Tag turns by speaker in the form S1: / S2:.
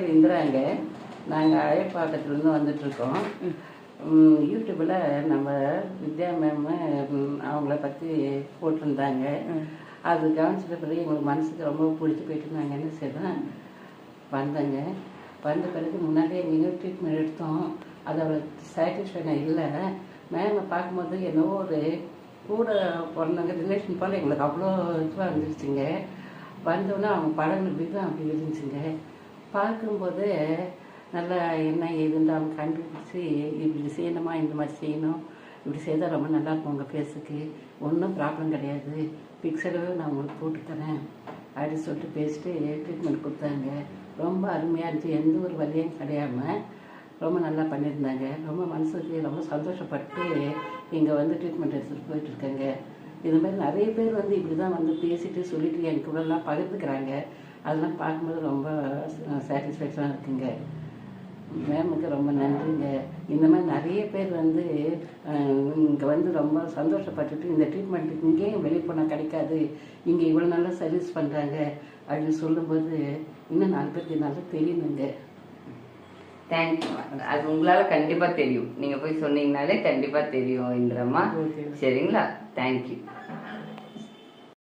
S1: பேர் இந்திராங்க நாங்கள் அழைப்பாக்கத்துலேருந்து வந்துட்டுருக்கோம். யூடியூப்பில் நம்ம வித்யா மேம் அவங்கள பற்றி போட்டிருந்தாங்க. அது கவனிச்சிட்ட பிறகு எங்களுக்கு மனசுக்கு ரொம்ப பிடிச்சி போயிட்டு நாங்கள் என்ன செய்தோம் வந்தேங்க. வந்த பிறகு முன்னாடியே எங்கேயோ ட்ரீட்மெண்ட் எடுத்தோம். அது அவளுக்கு சாட்டிஸ்ஃபைடாக இல்லை. மேமை பார்க்கும்போது என்னவோ ஒரு கூட பிறந்தவங்க ரிலேஷன் போல் எங்களுக்கு அவ்வளோ இதுவாக இருந்துச்சுங்க. வந்தோடனே அவங்க பழகின விதம் அப்படி இருந்துச்சுங்க. பார்க்கும்போது நல்லா என்ன ஏதுன்னு அவங்க கண்டுபிடிச்சி இப்படி செய்யணுமா இந்த மாதிரி செய்யணும் இப்படி செய்தால் ரொம்ப நல்லா இருக்கும் உங்கள் ஃபேஸுக்கு ஒன்றும் ப்ராப்ளம் கிடையாது. பிக்சரும் நான் உங்களுக்கு போட்டு தரேன் அப்படின்னு சொல்லிட்டு பேசிட்டு ட்ரீட்மெண்ட் கொடுத்தாங்க. ரொம்ப அருமையாக இருந்துச்சு. எந்த ஒரு வழியும் கிடையாமல் ரொம்ப நல்லா பண்ணியிருந்தாங்க. ரொம்ப மனசுக்கு ரொம்ப சந்தோஷப்பட்டு இங்கே வந்து ட்ரீட்மெண்ட் எடுத்துகிட்டு போயிட்டுருக்காங்க இது மாதிரி நிறைய பேர் வந்து இப்படி தான் வந்து பேசிட்டு சொல்லிட்டு என் கூடலாம் பகிர்ந்துக்கிறாங்க. அதெல்லாம் பார்க்கும்போது ரொம்ப சாட்டிஸ்ஃபேக்ஷனாக இருக்குங்க. மேமுக்கு ரொம்ப நன்றிங்க. இந்த மாதிரி நிறைய பேர் வந்து இங்கே வந்து ரொம்ப சந்தோஷப்பட்டுட்டு இந்த ட்ரீட்மெண்ட்டுக்கு இங்கேயும் வெளியே போனால் கிடைக்காது. இங்கே இவ்வளோ நல்லா சர்வீஸ் பண்ணுறாங்க அப்படின்னு சொல்லும்போது இன்னும் நாலு பேருக்கு நல்லா தெரியணுங்க.
S2: தேங்க்யூ அது உங்களால கண்டிப்பா தெரியும். நீங்க போய் சொன்னீங்கனாலே கண்டிப்பா தெரியும் இந்திரம்மா
S1: ஓகே.
S2: சரிங்களா? தேங்க்யூ